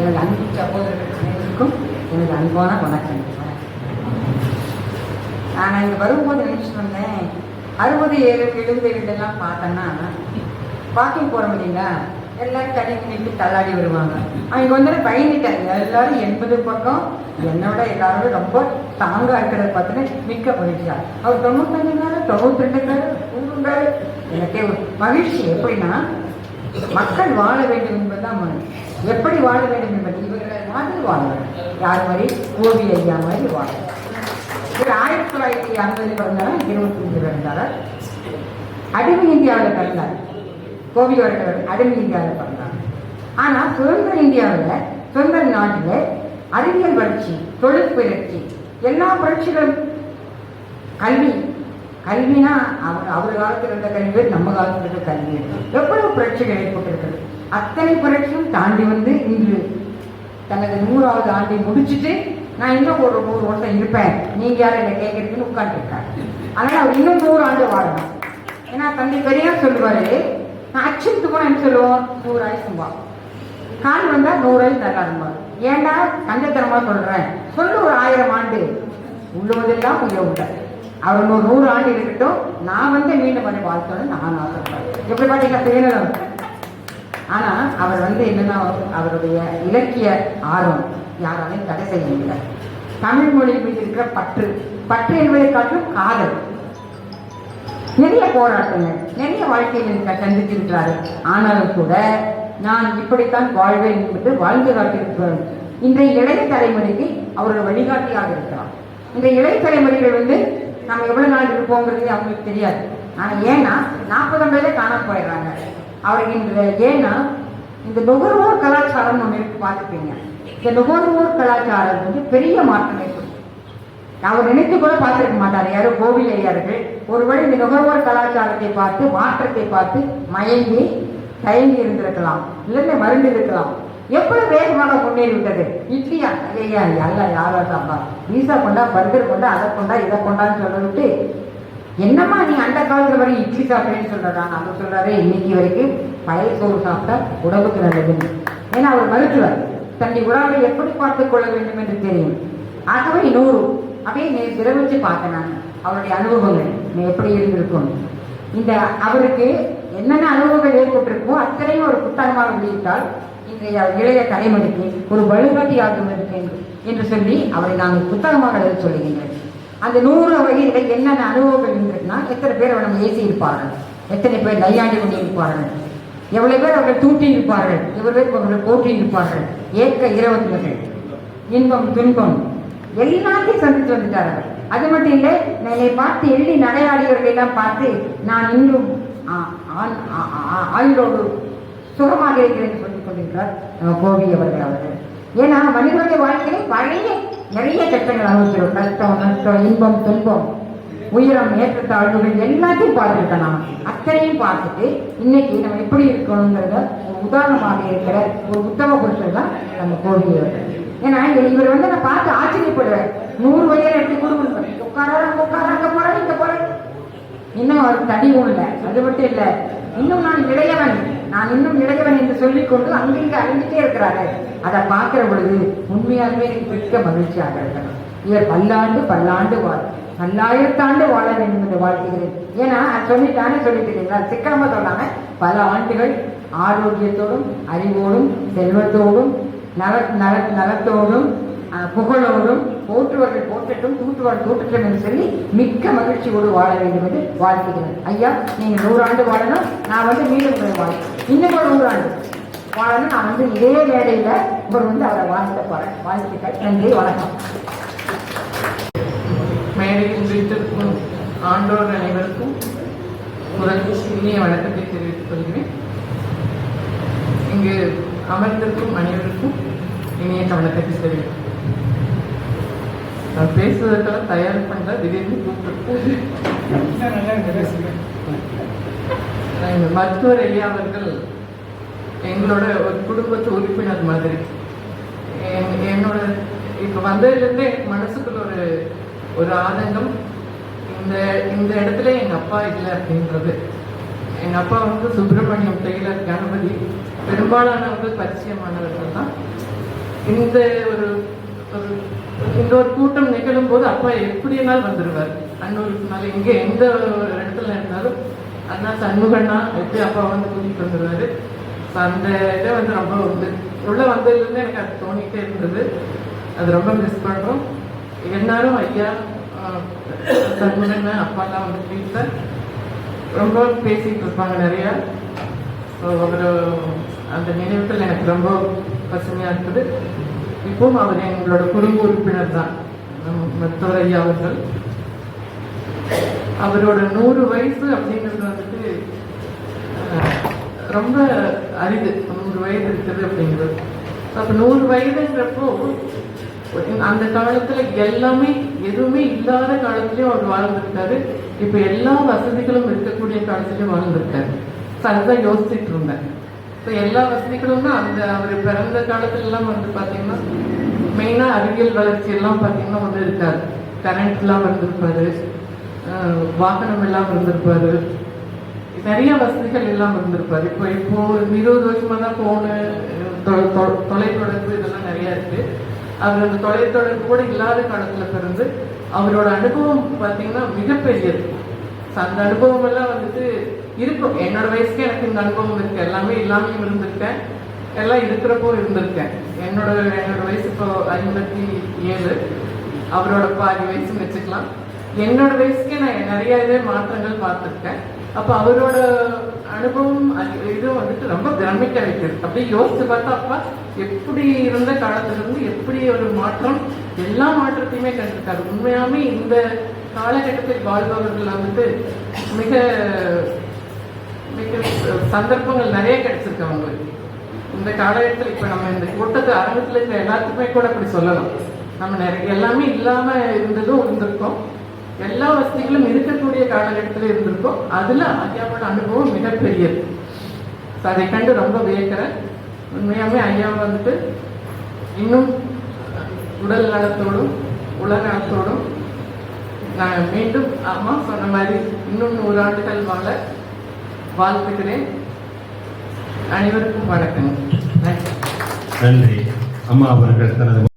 எனது அன்பு சகோதரர்கள் அனைவருக்கும் எனது அன்பான வணக்கம் நான் இங்கே வரும்போது நினச்சிட்டு வந்தேன் அறுபது ஏழு எழுபது வீடெல்லாம் பார்த்தேன்னா வாக்கிங் போகிற முடியுங்களா எல்லாரும் தனி நின்று தள்ளாடி வருவாங்க. அவங்க வந்து பயந்துட்டாங்க எல்லாரும் எண்பது பக்கம் என்னோட எல்லாரும் ரொம்ப ஸ்ட்ராங்காக இருக்கிறத பார்த்தீங்கன்னா மிக்க மகிழ்ச்சியா. அவர் தொண்ணூத்தஞ்சுனாரு தொண்ணூத்தி ரெண்டுக்காரு நூறுங்காரு எனக்கே ஒரு மகிழ்ச்சி. எப்படின்னா மக்கள் வாழ வேண்டும் என்பதுதான் மனு. எப்படி வாழ வேண்டும் என்பது இவர்கள் மாதிரி வாழ வேண்டும். யார் மாதிரி? ஓவி ஐயா மாதிரி வாழ இவர் ஆயிரத்தி தொள்ளாயிரத்தி ஐம்பதில் பிறந்தாரா இருபத்தி அஞ்சு பிறந்தாரா. அடிமை இந்தியாவில் பிறந்தார். கோவி அவர்கள் அடிமை இந்தியாவில் பிறந்தார். ஆனால் சுதந்திர இந்தியாவில் சுதந்திர நாட்டில் அறிவியல் வளர்ச்சி தொழில் புரட்சி எல்லா புரட்சிகளும் கல்வி. கல்வினா அவர் அவர் காலத்தில் இருந்த கல்வி நம்ம காலத்தில் இருந்த கல்வி. எவ்வளவு புரட்சிகள் ஏற்பட்டிருக்கிறது? அத்தனை புரட்சியும் தாண்டி வந்து இன்று தனது நூறாவது ஆண்டை முடிச்சுட்டு நான் இன்னும் ஒரு நூறு வருஷம் இருப்பேன். நீங்க யாரும் என்னை கேட்கறதுன்னு உட்காந்துருக்காரு அதனால அவர் இன்னும் நூறு ஆண்டு வாழணும். ஏன்னா தந்தை பெரியார் சொல்லுவாரு நான் அச்சுட்டு போனா என்ன சொல்லுவோம்? நூறு ஆயுசும்பா கால் வந்தா நூறு ஆயுசு நல்லா இருப்பார் ஏன்டா கஞ்சத்தனமா சொல்றேன் சொல்லு ஒரு ஆயிரம் ஆண்டு. உள்ளவதெல்லாம் உய உண்ட. அவர் ஒரு நூறு ஆண்டு இருக்கட்டும். நான் வந்து மீண்டும் பண்ணி வாழ்த்தணும் நான் ஆசைப்படுறேன். எப்படி பார்த்தீங்கன்னா சுயநலம்? ஆனா அவர் வந்து என்னன்னா அவருடைய இலக்கிய ஆர்வம் யாராலையும் தடை செய்ய முடியல. தமிழ் மொழி மீது இருக்கிற பற்று பற்று என்பதை காட்டும் காதல். நிறைய போராட்டங்கள் நிறைய வாழ்க்கையில் சந்தித்திருக்கிறாரு ஆனாலும் கூட நான் இப்படித்தான் வாழ்வேன் என்று வாழ்ந்து காட்டியிருக்கிறேன் இன்றைய இளைய தலைமுறைக்கு அவரோட வழிகாட்டியாக இருக்கிறார். இந்த இளைய தலைமுறைகள் வந்து நம்ம எவ்வளவு நாள் இருப்போங்கிறது அவங்களுக்கு தெரியாது. ஆனா ஏன்னா நாற்பது பேரே காணாம போயிடுறாங்க. அவர்கின்ற ஏன்னா இந்த நுகர்வோர் கலாச்சாரம் நம்ம இருக்கு பார்த்துப்பீங்க இந்த நுகர்வோர் கலாச்சாரம் வந்து பெரிய மாற்றம் ஏற்படும் அவர் நினைத்து கூட பார்த்துருக்க மாட்டார். யாரோ கோவில் ஐயார்கள் ஒருவேளை இந்த நுகர்வோர் கலாச்சாரத்தை பார்த்து மாற்றத்தை பார்த்து மயங்கி தயங்கி இருந்திருக்கலாம். இல்லைன்னா மருந்து இருக்கலாம் எவ்வளவு வேகமாக முன்னேறி விட்டது? இட்லியா? ஐயா அல்ல யாரா சாப்பா பீஸா கொண்டா பர்கர் கொண்டா அதை கொண்டா இதை கொண்டான்னு சொல்ல விட்டு என்னம்மா நீ அந்த காலத்தில் வரை இட்லி சாப்பிட்றேன்னு சொல்கிறதா அவர் சொல்கிறாரு இன்னைக்கு வரைக்கும் பழைய சோறு சாப்பிட்டா உடம்புக்கு நல்லதுன்னு ஏன்னா அவர் மருத்துவர். தன்னை உடம்பை எப்படி பார்த்துக் கொள்ள வேண்டும் என்று தெரியும். ஆகவே நூறு. அப்படியே நே விரவிச்சு பார்த்தேன் நான். அவருடைய அனுபவங்கள் நீ எப்படி இருந்திருக்கும்? இந்த அவருக்கு என்னென்ன அனுபவங்கள் ஏற்பட்டிருக்கோ அத்தனையும் ஒரு புத்தகமாக வெளியிட்டால் இன்றைய இளைய தலைமுறைக்கு ஒரு வழிகாட்டியாகும் இருக்கேன் என்று- என்று சொல்லி அவரை நாங்கள் புத்தகமாக எழுத சொல்லுகின்றேன். அந்த நூறு வகையில் என்னென்ன அனுபவங்கள் இருந்திருக்குன்னா எத்தனை பேர் அவரை நம்ம ஏசி இருப்பார்கள்? எத்தனை பேர் நையாண்டி கொண்டு இருப்பார்கள் எவ்வளவு பேர் அவர்கள் தூட்டி இருப்பார்கள்? எவ்வளவு பேர் அவர்கள் போற்றி இருப்பார்கள்? ஏற்க இரவத்துகள் இன்பம் துன்பம் எல்லாத்தையும் சந்தித்து வந்துட்டார் அவர் அது மட்டும் இல்லை என்னை பார்த்து எள்ளி நடையாடியவர்களை எல்லாம் பார்த்து நான் இன்னும் ஆ, ஆ, ஆயுளோடு சுகமாக இருக்கிறேன் சொல்லிக் கொண்டிருக்கிறார் நம்ம கோவி அவர்கள் அவர்கள். ஏன்னா மனிதனுடைய வாழ்க்கையில பழைய நிறைய கட்டங்கள் அனுபவிச்சிடும் கஷ்டம் நஷ்டம் இன்பம் துன்பம் உயரம் ஏற்றத்தாழ்வுகள் எல்லாத்தையும் பார்த்துருக்கேன் நான் அத்தனையும் பார்த்துட்டு இன்னைக்கு நம்ம எப்படி இருக்கணுங்கிறத ஒரு உதாரணமாக இருக்கிற ஒரு உத்தம புருஷர் தான் நம்ம கோவி ஏன்னா இவர் வந்து நான் பார்த்து ஆச்சரியப்படுவேன். நூறு வயதில் எப்படி கொடுக்கணும் உட்கார அங்க உட்கார அங்க போறேன் இங்க போறேன் இன்னும் அவருக்கு தடி இல்லை அது மட்டும் இல்லை. இன்னும் நான் இளையவன். நான் இன்னும் இளையவன் என்று சொல்லிக்கொண்டு அங்கிங்க அழிஞ்சிட்டே இருக்கிறாங்க அதை பார்க்கிற பொழுது உண்மையாலுமே எனக்கு மிக்க மகிழ்ச்சியாக இருக்கணும் இவர் பல்லாண்டு பல்லாண்டு வாழ் பல்லாயிரத்தாண்டு வாழ வேண்டும் என்று வாழ்த்துகிறேன். ஏன்னா சொல்லிட்டானே சொல்லிட்டு இருக்கீங்களா சிக்கனமா சொல்லாம பல ஆண்டுகள் ஆரோக்கியத்தோடும் அறிவோடும் செல்வத்தோடும் நல நல நலத்தோடும் புகழோடும் போற்றுவர்கள் போற்றட்டும் தூற்றுவார்கள் தூற்றட்டும் என்று சொல்லி மிக்க மகிழ்ச்சியோடு வாழ வேண்டும் என்று வாழ்த்துகிறேன். ஐயா நீங்க நூறாண்டு வாழணும் நான் வந்து மீண்டும் உங்களை இன்னும் ஒரு நூறாண்டு வாழணும் நான் வந்து இதே வேலையில் இவர் வந்து அவரை வாழ்த்த போறேன். வாழ்த்துக்கள் நன்றி வணக்கம். மேடையில் வைத்திருக்கும் ஆண்டோர் அனைவருக்கும் முதல் சிறிய வணக்கத்தை தெரிவித்துக் கொள்கிறேன். இங்கு அமர்ந்திருக்கும் அனைவருக்கும் இனிய வணக்கத்தை தெரிவிக்கும் நான் பேசுவதற்காக தயார் பண்ண திடீர்னு கூப்பிட்டு மருத்துவர் ஐயா அவர்கள் எங்களோட ஒரு குடும்பத்து உறுப்பினர் மாதிரி. என்- என்னோட இப்போ வந்ததுலேருந்து எனக்கு மனசுக்குள்ள ஒரு ஒரு ஆதங்கம். இந்த இந்த இடத்துல எங்கள் அப்பா இல்லை அப்படின்றது. எங்கள் அப்பா வந்து சுப்பிரமணியம் டெய்லர் கணபதி. பெரும்பாலானவர்கள் பரிச்சயமானவர்கள் தான். இந்த ஒரு ஒரு இந்த ஒரு கூட்டம் நிகழும் போது அப்பா எப்படினாலும் வந்துடுவார் அன்னூருக்குனால இங்கே எந்த ஒரு இடத்துல இருந்தாலும் அண்ணா சண்முகண்ணா எப்படி அப்பா வந்து கூட்டிகிட்டு வந்துடுவாரு ஸோ அந்த இதை வந்து ரொம்ப உண்டு. உள்ள வந்ததுலேருந்து எனக்கு அது தோணிக்கிட்டே இருந்தது. அது ரொம்ப மிஸ் பண்ணுறோம் எல்லாரும் ஐயா சண்முகண்ணா அப்பாலாம் வந்து வீட்டில் ரொம்ப பேசிகிட்டு இருப்பாங்க நிறையா. ஸோ அவர் அந்த நினைவுகள் எனக்கு ரொம்ப பசுமையாக இருக்குது. இப்பவும் அவர் எங்களோட குடும்ப உறுப்பினர் தான். மருத்துவர் ஐயா அவர்கள். அவரோட நூறு வயசு அப்படிங்கிறது வந்துட்டு அஹ், ரொம்ப அரிது. நூறு வயது இருக்குது அப்படிங்கிறது. அப்போ நூறு வயதுங்கிறப்போ அந்த காலத்துல எல்லாமே எதுவுமே இல்லாத காலத்துலயும் அவர் வாழ்ந்திருக்காரு. இப்ப எல்லா வசதிகளும் இருக்கக்கூடிய காலத்துலயும் வாழ்ந்திருக்காரு. ஸோ அதுதான் யோசிச்சுட்டு இருந்தேன். இப்போ எல்லா வசதிகளும்னா அந்த அவர் பிறந்த காலத்துலலாம் வந்து பார்த்தீங்கன்னா மெயினாக அறிவியல் வளர்ச்சி எல்லாம் வந்து இருக்காது. கரண்ட்லாம் வந்திருப்பாரு. வாகனம் எல்லாம் இருந்திருப்பாரு நிறைய வசதிகள் எல்லாம் இருந்திருப்பாரு இப்போ இப்போ இருபது வருஷமா தான் போனு தொலைத்தொடர்பு இதெல்லாம் நிறைய இருக்கு. அவர் அந்த தொலைத்தொடர்பு கூட இல்லாத காலத்துல பிறந்து அவரோட அனுபவம் பார்த்தீங்கன்னா மிகப்பெரியது. அந்த அனுபவம் எல்லாம் வந்துட்டு இருக்கும். என்னோட வயசுக்கு எனக்கு இந்த அனுபவம் இருக்கு. எல்லாமே இல்லாமையும் இருந்திருக்கேன். எல்லாம் இருக்கிறப்போ இருந்திருக்கேன். என்னோட என்னோட வயசு இப்போ ஐம்பத்தி ஏழு. அவரோட பாதி வயசுன்னு வச்சுக்கலாம். என்னோட வயசுக்கே நான் நிறைய இதே மாற்றங்கள் பார்த்துருக்கேன். அப்போ அவரோட அனுபவம் இதுவும் வந்துட்டு ரொம்ப பிரமிக்க வைக்கிறது. அப்படியே யோசிச்சு பார்த்தா அப்பா எப்படி இருந்த காலத்துல இருந்து எப்படி ஒரு மாற்றம் எல்லா மாற்றத்தையுமே கண்டிருக்காரு. உண்மையாமே இந்த காலகட்டத்தில் வாழ்பவர்கள் வந்துட்டு மிக மிக சந்தர்ப்பங்கள் நிறைய கிடைச்சிருக்கு அவங்களுக்கு. இந்த காலகட்டத்தில் இப்போ நம்ம இந்த கூட்டத்து அரங்கத்தில் இருக்கிற எல்லாத்துக்குமே கூட அப்படி சொல்லலாம். நம்ம நிறைய எல்லாமே இல்லாமல் இருந்ததும் இருந்திருக்கோம். எல்லா வசதிகளும் இருக்கக்கூடிய காலகட்டத்தில் இருந்திருக்கோம். அதில் ஐயாவோட அனுபவம் மிகப்பெரியது. அதை கண்டு ரொம்ப வியக்கிறேன். உண்மையாகவே ஐயா வந்துட்டு இன்னும் உடல் நலத்தோடும் உலக நலத்தோடும் நான் மீண்டும் அம்மா சொன்ன மாதிரி இன்னும் நூறு ஆண்டுகள் வாழ வாழ்த்துக்கிறேன் அனைவருக்கும் வணக்கம். நன்றி. நன்றி. அம்மா அவர்கள் தனது